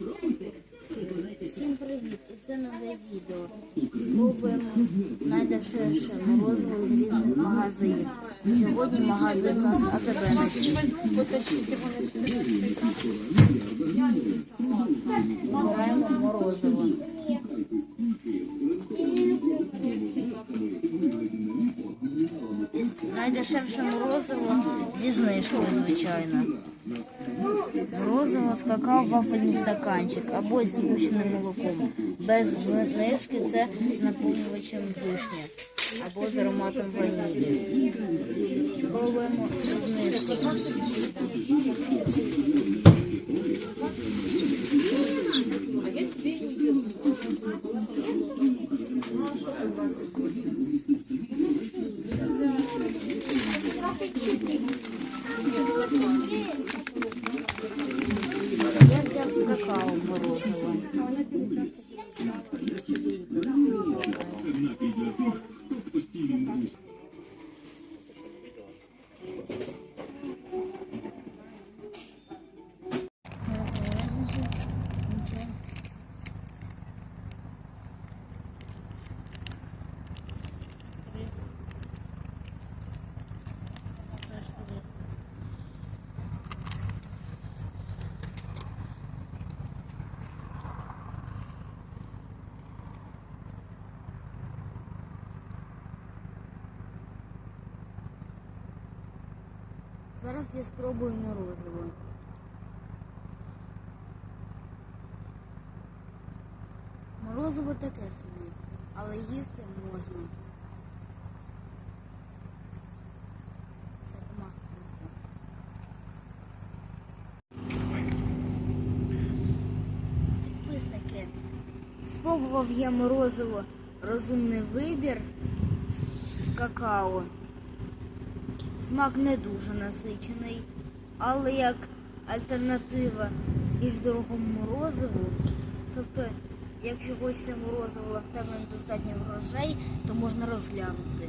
Всім привіт! Це нове відео. Пробуємо найдешевше морозиво з різних магазинів. Сьогодні магазин у нас АТБ на світ. Обираємо морозиво. Найдешевше морозиво зі знижкою, звичайно. Морозиво з какао вафельний стаканчик або зі згущеним молоком. Без знижки це з наповнювачем вишня або з ароматом ванілі. Пробуємо зі знижкою. Я взяв з какао морозиво. Зараз я спробую морозиво. Морозиво таке собі, але їсти можна. Це комах просто. Підписники. Спробував я морозиво розумний вибір з какао. Смак не дуже насичений, але як альтернатива більш дорогому морозиву, тобто, якщо хочеться морозиво, але в тебе недостатньо грошей, то можна розглянути.